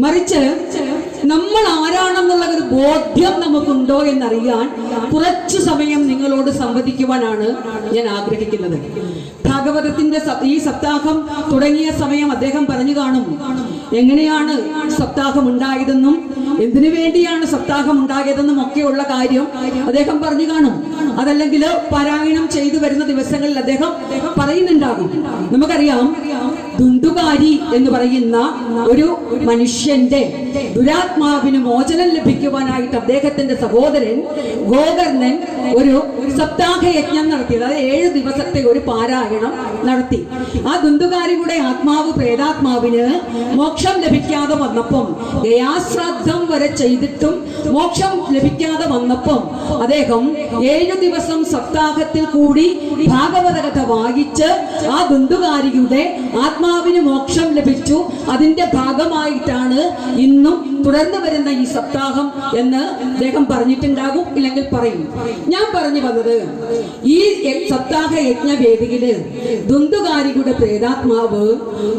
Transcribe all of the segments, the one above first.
മറിച്ച് നമ്മൾ ആരാണെന്നുള്ള ഒരു ബോധ്യം നമുക്കുണ്ടോ എന്നറിയാൻ കുറച്ചു സമയം നിങ്ങളോട് സംവദിക്കുവാനാണ് ഞാൻ ആഗ്രഹിക്കുന്നത്. ഭാഗവതത്തിന്റെ ഈ സപ്താഹം തുടങ്ങിയ സമയം അദ്ദേഹം പറഞ്ഞു കാണും. എങ്ങനെയാണ് സപ്താഹം ഉണ്ടായതെന്നും എന്തിനു വേണ്ടിയാണ് സപ്താഹം ഉണ്ടായതെന്നും ഒക്കെയുള്ള കാര്യം അദ്ദേഹം പറഞ്ഞു കാണും. അതല്ലെങ്കിൽ പാരായണം ചെയ്തു വരുന്ന ദിവസങ്ങളിൽ അദ്ദേഹം പറയുന്നുണ്ടാകും. നമുക്കറിയാം ദുണ്ടുകാരി എന്ന് പറയുന്ന ഒരു മനുഷ്യന്റെ ദുരാത്മാവിന് മോചനം ലഭിക്കുവാനായിട്ട് അദ്ദേഹത്തിന്റെ സഹോദരൻ ഗോകർണൻ ഒരു സപ്താഹ യജ്ഞം നടത്തി അതായത് ഏഴ് ദിവസത്തെ ഒരു പാരായണം നടത്തി. ആ ദുണ്ടുകാരിയുടെ ആത്മാവ് പ്രേതാത്മാവിന് മോക്ഷം ലഭിക്കാതെ വന്നപ്പം ഗയാശ്രാദ്ധം വരെ ചെയ്തിട്ടും മോക്ഷം ലഭിക്കാതെ വന്നപ്പം അദ്ദേഹം ഏഴു ദിവസം സപ്താഹത്തിൽ കൂടി ഭാഗവത കഥ വായിച്ച് ആ ദുണ്ടുകാരിയുടെ ആത്മാവിന് മോക്ഷം ലഭിച്ചു. അതിന്റെ ഭാഗമായിട്ടാണ് ഇന്നും തുടർന്ന് വരുന്ന ഈ സപ്താഹം എന്ന് അദ്ദേഹം പറഞ്ഞിട്ടുണ്ടാകും ഇല്ലെങ്കിൽ പറയും. ഞാൻ പറഞ്ഞു വന്നത് ഈ സപ്താഹ യജ്ഞവേദിയിൽ ദുന്തുകാരിയുടെ പ്രേതാത്മാവ്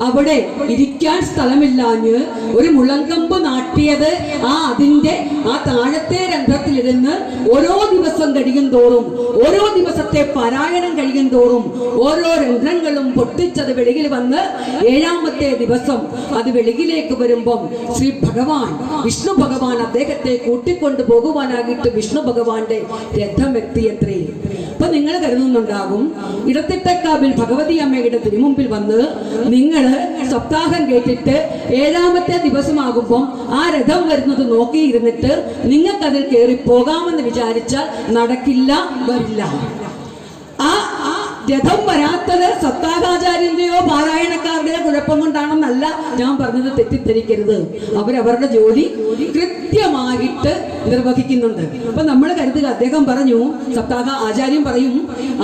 അവിടെ ഇരിക്കാൻ സ്ഥലമില്ലാഞ്ഞ് ഒരു മുളങ്കമ്പ് നാട്ടിയത് ആ അതിന്റെ ആ താഴത്തെ രംഗത്തിലിരുന്ന് ഓരോ ദിവസം കഴിയും തോറും ഓരോ ദിവസത്തെ പാരായണം കഴിയും തോറും ഓരോ രംഗങ്ങളും പൊട്ടിച്ചത് വെളിയിൽ വന്ന് ഏഴാമത്തെ ദിവസം അത് വെളിയിലേക്ക് വരുമ്പം ശ്രീ ഭഗവാൻ വിഷ്ണു ഭഗവാൻ അദ്ദേഹത്തെ കൂട്ടിക്കൊണ്ടു പോകുവാനായിട്ട് വിഷ്ണു ഭഗവാന്റെ രഥം എത്തിയത്രേ അപ്പൊ നിങ്ങൾ കരുതുന്നുണ്ടാകും ഇടത്തിട്ടക്കാവിൽ ഭഗവതി അമ്മയുടെ തിരുമുമ്പിൽ വന്ന് നിങ്ങൾ സപ്താഹം കേട്ടിട്ട് ഏഴാമത്തെ ദിവസമാകുമ്പം ആ രഥം വരുന്നത് നോക്കിയിരുന്നിട്ട് നിങ്ങൾക്കതിൽ കയറി പോകാമെന്ന് വിചാരിച്ചാൽ നടക്കില്ല വരില്ല. രഥം വരാത്തത് സത്താകാചാര്യന്റെയോ പാരായണക്കാരുടെയോ കുഴപ്പം കൊണ്ടാണെന്നല്ല ഞാൻ പറഞ്ഞത് തെറ്റിദ്ധരിക്കരുത്. അവരവരുടെ ജോലി കൃത്യമായിട്ട് നിർവഹിക്കുന്നുണ്ട്. അപ്പൊ നമ്മൾ കരുതുക അദ്ദേഹം പറഞ്ഞു സപ്താഹ ആചാര്യം പറയും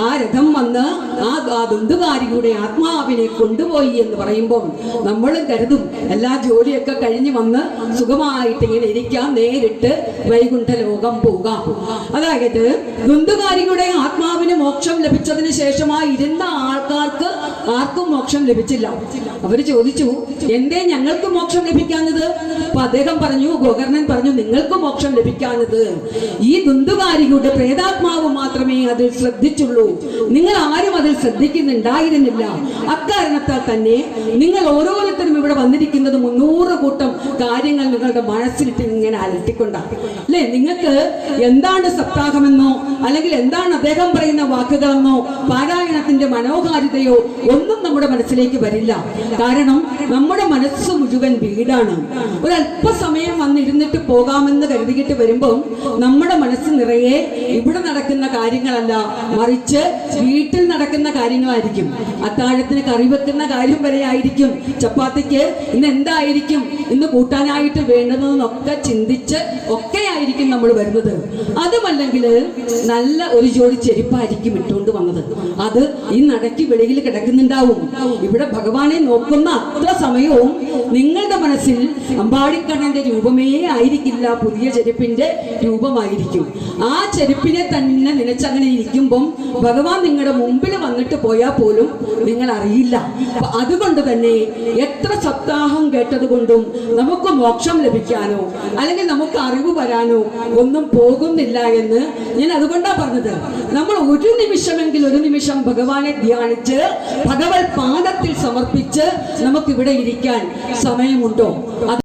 ആ രഥം വന്ന് ആ ദുന്തുകാരിയുടെ ആത്മാവിനെ കൊണ്ടുപോയി എന്ന് പറയുമ്പോൾ നമ്മളും കരുതും എല്ലാ ജോലിയൊക്കെ കഴിഞ്ഞ് വന്ന് സുഖമായിട്ട് ഇങ്ങനെ ഇരിക്കാം നേരിട്ട് വൈകുണ്ഠ ലോകം പോകാം. അതായത് ദുന്തുകാരിയുടെ ആത്മാവിന് മോക്ഷം ലഭിച്ചതിന് ശേഷമായി ഇരുന്ന ആൾക്കാർക്ക് ആർക്കും മോക്ഷം ലഭിച്ചില്ല. അവർ ചോദിച്ചു എന്തേ ഞങ്ങൾക്ക് മോക്ഷം ലഭിക്കാഞ്ഞത്? അപ്പൊ അദ്ദേഹം പറഞ്ഞു ഗോകർണൻ പറഞ്ഞു നിങ്ങൾക്ക് മോക്ഷം ലഭിക്കാഞ്ഞത് ഈ ദുന്തുകാരികളുടെ പ്രേതാത്മാവ് മാത്രമേ അതിൽ ശ്രദ്ധിച്ചുള്ളൂ. നിങ്ങൾ ആരും അതിൽ ശ്രദ്ധിക്കുന്നുണ്ടായിരുന്നില്ല. അക്കാരണത്താൽ തന്നെ നിങ്ങൾ ഓരോരുത്തരും ഇവിടെ വന്നിരിക്കുന്നത് മുന്നൂറ് കൂട്ടം കാര്യങ്ങൾ നിങ്ങളുടെ മനസ്സിലിട്ട് ഇങ്ങനെ അലട്ടിക്കൊണ്ടാണ്. അല്ലേ? നിങ്ങൾക്ക് എന്താണ് സപ്താഹമെന്നോ അല്ലെങ്കിൽ എന്താണ് അദ്ദേഹം പറയുന്ന വാക്കുകളെന്നോ പാരായണത്തിന്റെ മനോഹാരിതയോ ഒന്നും നമ്മുടെ മനസ്സിലേക്ക് വരില്ല. കാരണം നമ്മുടെ മനസ്സ് മുഴുവൻ വീടാണ്. ഒരല്പസമയം വന്നിരുന്നിട്ട് പോകാമെന്ന് കരുതിയിട്ട് വരുമ്പം നമ്മുടെ മനസ്സ് നിറയെ ഇവിടെ നടക്കുന്ന കാര്യങ്ങളല്ല മറിച്ച് വീട്ടിൽ നടക്കുന്ന കാര്യങ്ങളായിരിക്കും. അത്താഴത്തിന് കറി വെക്കുന്ന കാര്യം വരെ ആയിരിക്കും. ചപ്പാത്തിക്ക് ഇന്ന് എന്തായിരിക്കും? ഇന്ന് കൂട്ടാനായിട്ട് വേണ്ടുന്നതെന്നൊക്കെ ചിന്തിച്ച് ഒക്കെ ആയിരിക്കും നമ്മൾ വരുന്നത്. അതുമല്ലെങ്കിൽ നല്ല ഒരു ജോഡി ചെരുപ്പായിരിക്കും ഇട്ടുകൊണ്ട് വന്നത്. അത് ഈ നടക്കി വെളിയിൽ കിടക്കുന്നുണ്ടാവും. ഇവിടെ ഭഗവാനെ നോക്കുന്ന അത്ര സമയവും നിങ്ങളുടെ മനസ്സിൽ അമ്പാടിക്കണ്ണന്റെ രൂപമേ ആയിരിക്കില്ല പുതിയ ചെരുപ്പിന്റെ രൂപമായിരിക്കും. ആ ചെരുപ്പിനെ തന്നെ നിലച്ചങ്ങനെ ഇരിക്കുമ്പം ഭഗവാൻ നിങ്ങളുടെ മുമ്പിൽ വന്നിട്ട് പോയാൽ പോലും നിങ്ങൾ അറിയില്ല അതുകൊണ്ട് തന്നെ എത്ര സപ്താഹം കേട്ടത് കൊണ്ടും നമുക്ക് മോക്ഷം ലഭിക്കാനോ അല്ലെങ്കിൽ നമുക്ക് അറിവ് വരാനോ ഒന്നും പോകുന്നില്ല എന്ന് ഞാൻ അതുകൊണ്ടാണ് പറഞ്ഞത്. നമ്മൾ ഒരു നിമിഷമെങ്കിൽ ഒരു നിമിഷം ഭഗവാനെ ധ്യാനിച്ച് ഭഗവത് പാദത്തിൽ സമർപ്പിച്ച് നമുക്കിവിടെ ഇരിക്കാൻ സമയമുണ്ടോ?